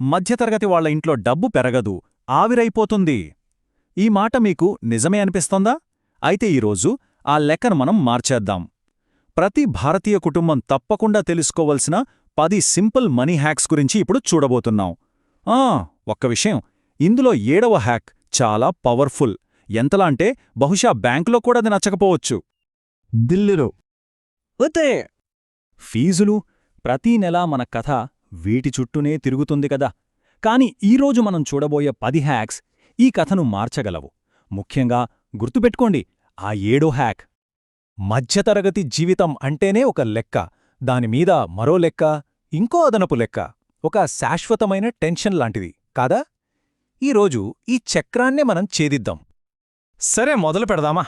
మధ్యతరగతి వాళ్ళ ఇంట్లో డబ్బు పెరగదు ఆవిరైపోతుంది. ఈ మాట మీకు నిజమే అనిపిస్తోందా? అయితే ఈరోజు ఆ లెక్కను మనం మార్చేద్దాం. ప్రతి భారతీయ కుటుంబం తప్పకుండా తెలుసుకోవలసిన పది సింపుల్ మనీ హ్యాక్స్ గురించి ఇప్పుడు చూడబోతున్నాం. ఆ ఒక్క విషయం. ఇందులో ఏడవ హ్యాక్ చాలా పవర్ఫుల్. ఎంతలా అంటే బహుశా బ్యాంకులో కూడా అది నచ్చకపోవచ్చు. దిల్లులో. ఫీజులు. ప్రతీ నెలా మన కథ వీటి చుట్టూనే తిరుగుతుంది కదా. కాని ఈరోజు మనం చూడబోయే పది హ్యాక్స్ ఈ కథను మార్చగలవు. ముఖ్యంగా గుర్తుపెట్టుకోండి ఆ ఏడో హ్యాక్. మధ్యతరగతి జీవితం అంటేనే ఒక లెక్క. దానిమీద మరో లెక్క ఇంకో అదనపు లెక్క. ఒక శాశ్వతమైన టెన్షన్ లాంటిది కాదా? ఈరోజు ఈ చక్రాన్నే మనం ఛేదిద్దాం. సరే మొదలు పెడదామా?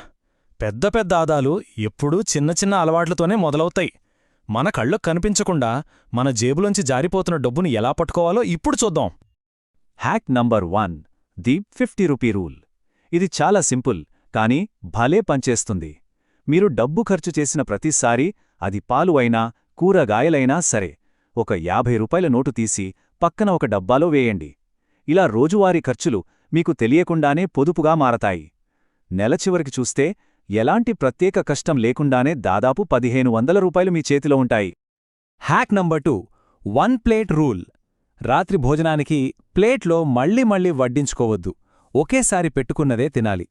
పెద్ద పెద్ద ఆదాలు ఎప్పుడూ చిన్న చిన్న అలవాట్లతోనే మొదలవుతాయి. మన కళ్ళకు కనిపించకుండా మన జేబులోంచి జారిపోతున్న డబ్బును ఎలా పట్టుకోవాలో ఇప్పుడు చూద్దాం. Hack number one the fifty rupee rule ఇది చాలా సింపుల్ కానీ భలే పనిచేస్తుంది. మీరు డబ్బు ఖర్చు చేసిన ప్రతిసారీ అది పాలు అయినా కూరగాయలైనా సరే ఒక యాభై రూపాయల నోటు తీసి పక్కన ఒక డబ్బాలో వేయండి. ఇలా రోజువారీ ఖర్చులు మీకు తెలియకుండానే పొదుపుగా మారతాయి. నెల చివరికి చూస్తే ఎలాంటి ప్రత్యేక కష్టం లేకుండానే దాదాపు పదిహేను వందల రూపాయలు మీ చేతిలో ఉంటాయి. Hack number two one plate rule రాత్రి భోజనానికి ప్లేట్లో మళ్ళీ మళ్ళీ వడ్డించుకోవద్దు. ఒకేసారి పెట్టుకున్నదే తినాలి.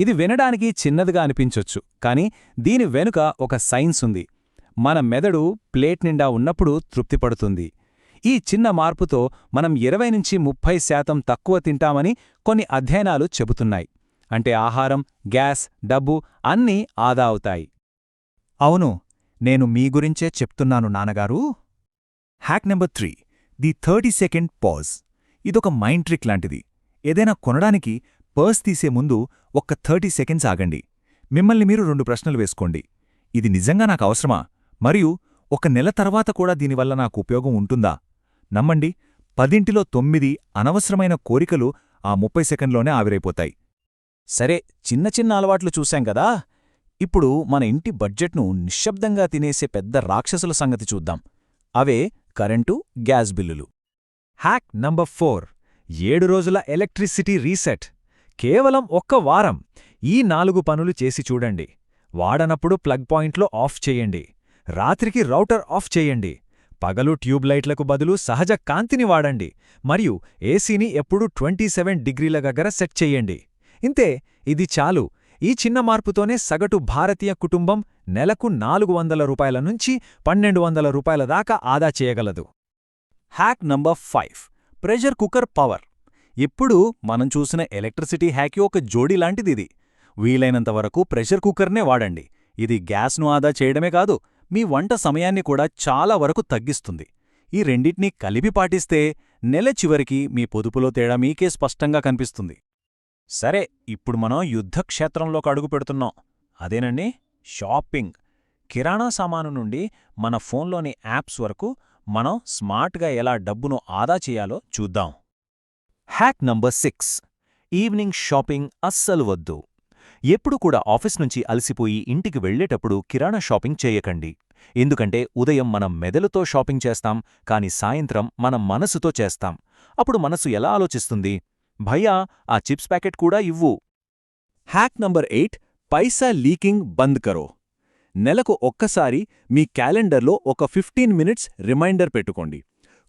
ఇది వినడానికి చిన్నదిగా అనిపించొచ్చు కాని దీని వెనుక ఒక సైన్స్ ఉంది. మన మెదడు ప్లేట్ నిండా ఉన్నప్పుడు తృప్తిపడుతుంది. ఈ చిన్న మార్పుతో మనం ఇరవై నుంచి ముప్పై శాతం తక్కువ తింటామని కొన్ని అధ్యయనాలు చెబుతున్నాయి. అంటే ఆహారం గ్యాస్ డబ్బు అన్నీ ఆదా అవుతాయి. అవును నేను మీ గురించే చెప్తున్నాను నాన్నగారు. Hack number three the thirty second pause. ఇదొక మైండ్ ట్రిక్ లాంటిది. ఏదైనా కొనడానికి పర్స్ తీసే ముందు ఒక్క థర్టీ సెకండ్స్ ఆగండి. మిమ్మల్ని మీరు రెండు ప్రశ్నలు వేసుకోండి. ఇది నిజంగా నాకు అవసరమా? మరియు ఒక నెల తర్వాత కూడా దీనివల్ల నాకు ఉపయోగం ఉంటుందా? నమ్మండి పదింటిలో తొమ్మిది అనవసరమైన కోరికలు ఆ ముప్పై సెకండ్లోనే ఆవిరైపోతాయి. సరే చిన్న చిన్న అలవాట్లు చూశాం కదా. ఇప్పుడు మన ఇంటి బడ్జెట్ను నిశ్శబ్దంగా తినేసే పెద్ద రాక్షసుల సంగతి చూద్దాం. అవే కరెంటు గ్యాస్ బిల్లులు. Hack number four. ఏడు రోజుల ఎలక్ట్రిసిటీ రీసెట్. కేవలం ఒక్క వారం. ఈ నాలుగు పనులు చేసి చూడండి. వాడనప్పుడు ప్లగ్ పాయింట్లో ఆఫ్ చేయండి. రాత్రికి రౌటర్ ఆఫ్ చేయండి. పగలు ట్యూబ్ లైట్లకు బదులు సహజ కాంతిని వాడండి. మరియు ఏసీని ఎప్పుడూ ట్వంటీ సెవెన్ డిగ్రీల దగ్గర సెట్ చేయండి. ఇంతే ఇది చాలు. ఈ చిన్న మార్పుతోనే సగటు భారతీయ కుటుంబం నెలకు నాలుగు వందల రూపాయల నుంచి పన్నెండు వందల రూపాయల దాకా ఆదా చేయగలదు. Hack number five. Pressure cooker power. ఇప్పుడు మనం చూసిన ఎలక్ట్రిసిటీ హ్యాకి ఒక జోడీ వీలైనంత వీలైనంతవరకు ప్రెషర్ కుక్కర్నే వాడండి. ఇది గ్యాస్ను ఆదా చేయడమే కాదు మీ వంట సమయాన్ని కూడా చాలా వరకు తగ్గిస్తుంది. ఈ రెండింటినీ కలిపి పాటిస్తే నెల చివరికి మీ పొదుపులో తేడా మీకే స్పష్టంగా కనిపిస్తుంది. సరే ఇప్పుడు మనం యుద్ధక్షేత్రంలోకి అడుగు పెడుతున్నాం. అదేనండి? షాపింగ్. కిరాణా సామాను నుండి మన ఫోన్లోని యాప్స్ వరకు మనం స్మార్ట్గా ఎలా డబ్బును ఆదా చేయాలో చూద్దాం. Hack number six evening shopping అస్సలు వద్దు. ఎప్పుడు కూడా ఆఫీస్ నుంచి అలసిపోయి ఇంటికి వెళ్ళేటప్పుడు కిరాణా షాపింగ్ చేయకండి. ఎందుకంటే ఉదయం మనం మెదలుతో షాపింగ్ చేస్తాం కాని సాయంత్రం మన మనసుతో చేస్తాం. అప్పుడు మనసు ఎలా ఆలోచిస్తుంది? భయ్యా ఆ చిప్స్ ప్యాకెట్ కూడా ఇవ్వు. Hack number eight paisa leaking బంద్ కరో. నెలకు ఒక్కసారి మీ క్యాలెండర్లో ఒక ఫిఫ్టీన్ మినిట్స్ రిమైండర్ పెట్టుకోండి.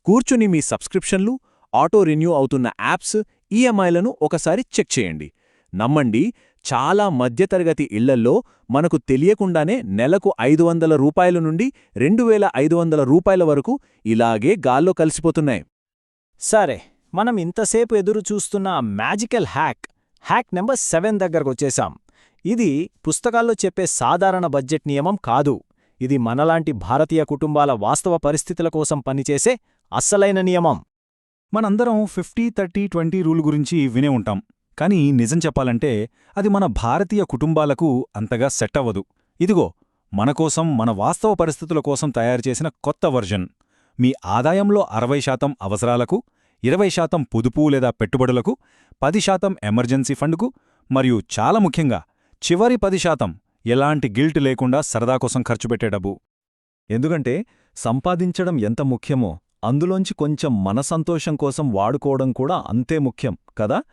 కూర్చుని మీ సబ్స్క్రిప్షన్లు ఆటో రిన్యూ అవుతున్న యాప్స్ ఈఎంఐలను ఒకసారి చెక్ చేయండి. నమ్మండి చాలా మధ్యతరగతి ఇళ్ళల్లో మనకు తెలియకుండానే నెలకు ఐదు వందల రూపాయల నుండి రెండు వేల ఐదు వందల రూపాయల వరకు ఇలాగే గాల్లో కలిసిపోతున్నాయి. సరే. మనం ఇంతసేపు ఎదురు చూస్తున్న magical hack hack number seven దగ్గరకొచ్చేశాం. ఇది పుస్తకాల్లో చెప్పే సాధారణ బడ్జెట్ నియమం కాదు. ఇది మనలాంటి భారతీయ కుటుంబాల వాస్తవ పరిస్థితుల కోసం పనిచేసే అస్సలైన నియమం. మనందరం ఫిఫ్టీ థర్టీ ట్వంటీ రూల్ గురించి వినే ఉంటాం. కానీ నిజం చెప్పాలంటే అది మన భారతీయ కుటుంబాలకు అంతగా సెట్ అవ్వదు. ఇదిగో మనకోసం మన వాస్తవ పరిస్థితుల కోసం తయారుచేసిన కొత్త వర్జన్. మీ ఆదాయంలో అరవై శాతం అవసరాలకు ఇరవై శాతం పొదుపు లేదా పెట్టుబడులకు పది శాతం ఎమర్జెన్సీ ఫండ్కు మరియు చాలా ముఖ్యంగా చివరి పది శాతం ఎలాంటి గిల్ట్ లేకుండా సరదా కోసం ఖర్చు పెట్టే డబ్బు. ఎందుకంటే సంపాదించడం ఎంత ముఖ్యమో అందులోంచి కొంచెం మనసంతోషం కోసం వాడుకోవడం కూడా అంతే ముఖ్యం కదా?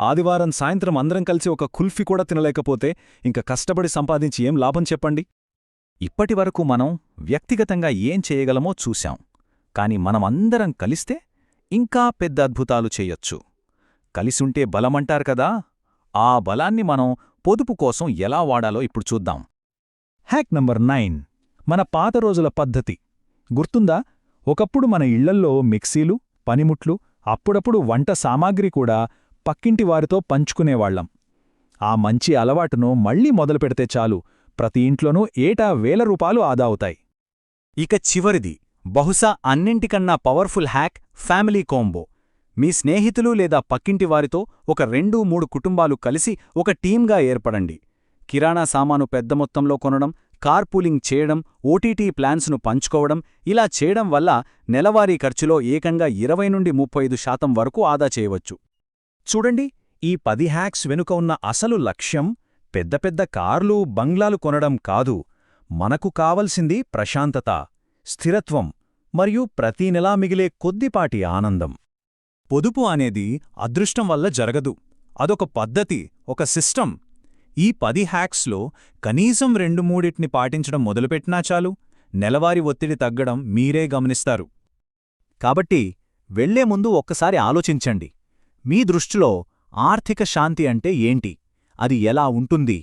ఆదివారం సాయంత్రం అందరం కలిసి ఒక కుల్ఫీ కూడా తినలేకపోతే ఇంక కష్టపడి సంపాదించి ఏం లాభం చెప్పండి? ఇప్పటివరకు మనం వ్యక్తిగతంగా ఏం చేయగలమో చూశాం. కాని మనమందరం కలిస్తే ఇంకా పెద్ద అద్భుతాలు చేయొచ్చు. కలిసుంటే బలమంటారు కదా? ఆ బలాన్ని మనం పొదుపు కోసం ఎలా వాడాలో ఇప్పుడు చూద్దాం. Hack number nine. మన పాత రోజుల పద్ధతి. గుర్తుందా? ఒకప్పుడు మన ఇళ్ళల్లో మిక్సీలు పనిముట్లు అప్పుడప్పుడు వంట సామాగ్రి కూడా పక్కింటి వారితో పంచుకునేవాళ్ళం ఆ మంచి అలవాటును మళ్ళీ మొదలుపెడితే చాలు. ప్రతి ఇంట్లోనూ ఏటా వేల రూపాలు ఆదా అవుతాయి. ఇక చివరిది. బహుశా అన్నింటికన్నా పవర్ఫుల్ హ్యాక్ ఫ్యామిలీ కోంబో. మీ స్నేహితులు లేదా పక్కింటి వారితో ఒక రెండు మూడు కుటుంబాలు కలిసి ఒక టీంగా ఏర్పడండి. కిరాణా సామాను పెద్ద మొత్తంలో కొనడం కార్పూలింగ్ చేయడం ఓటీటీ ప్లాన్స్ను పంచుకోవడం ఇలా చేయడం వల్ల నెలవారీ ఖర్చులో ఏకంగా ఇరవై నుండి ముప్పై శాతం వరకు ఆదా చేయవచ్చు. చూడండి ఈ పది హ్యాక్స్ వెనుక ఉన్న అసలు లక్ష్యం పెద్ద పెద్ద కార్లు బంగ్లాలు కొనడం కాదు. మనకు కావలసింది ప్రశాంతత. స్థిరత్వం మరియు ప్రతీ నెలా మిగిలే కొద్దిపాటి ఆనందం. పొదుపు అనేది అదృష్టం వల్ల జరగదు. అదొక పద్ధతి ఒక సిస్టమ్. ఈ పది హ్యాక్స్లో కనీసం రెండు మూడిటిని పాటించడం మొదలుపెట్టినా చాలు నెలవారీ ఒత్తిడి తగ్గడం మీరే గమనిస్తారు. కాబట్టి వెళ్ళే ముందు ఒక్కసారి ఆలోచించండి. మీ దృష్టిలో ఆర్థిక శాంతి అంటే ఏంటి? అది ఎలా ఉంటుంది?